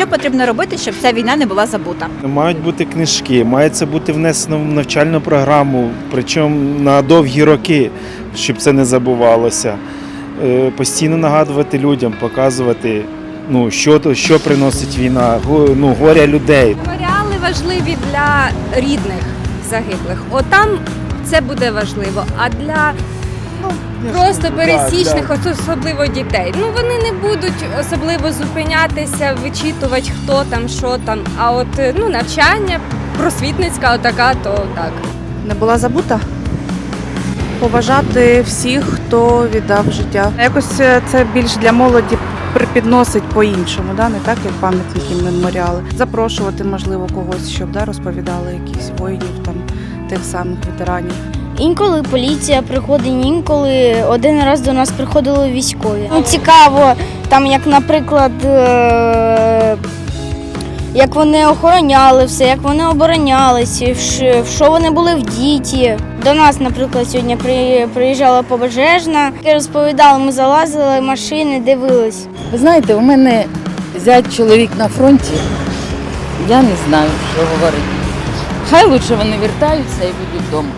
Що потрібно робити, щоб ця війна не була забута? Мають бути книжки, має це бути внесено в навчальну програму, причому на довгі роки, щоб це не забувалося. Е, Постійно нагадувати людям, показувати, ну, що, то- що приносить війна, ну, горя людей. Меморіали важливі для рідних загиблих. Отам це буде важливо. А для просто пересічних, ос- особливо дітей, ну вони не будуть особливо зупинятися, вичитувати, хто там, що там. А от ну, навчання, просвітницька, отака, то так. не була забута. Поважати всіх, хто віддав життя. Якось е, це більш для молоді припідносить по-іншому, да? не так, як пам'ятники меморіали. Запрошувати, можливо, когось, щоб да, розповідали якихось воїнів, там, тих самих ветеранів. Інколи поліція приходить, інколи один раз до нас приходили військові. Ну, цікаво, там, як, наприклад, е, як вони охороняли все, як вони оборонялися, в що вони були в діті. До нас, наприклад, сьогодні приїжджала побожежна, і розповідали, ми залазили машини, дивились. Ви знаєте, у мене зять чоловік на фронті. Я не знаю, що говорити. Хай лучше вони вертаються і будуть вдома.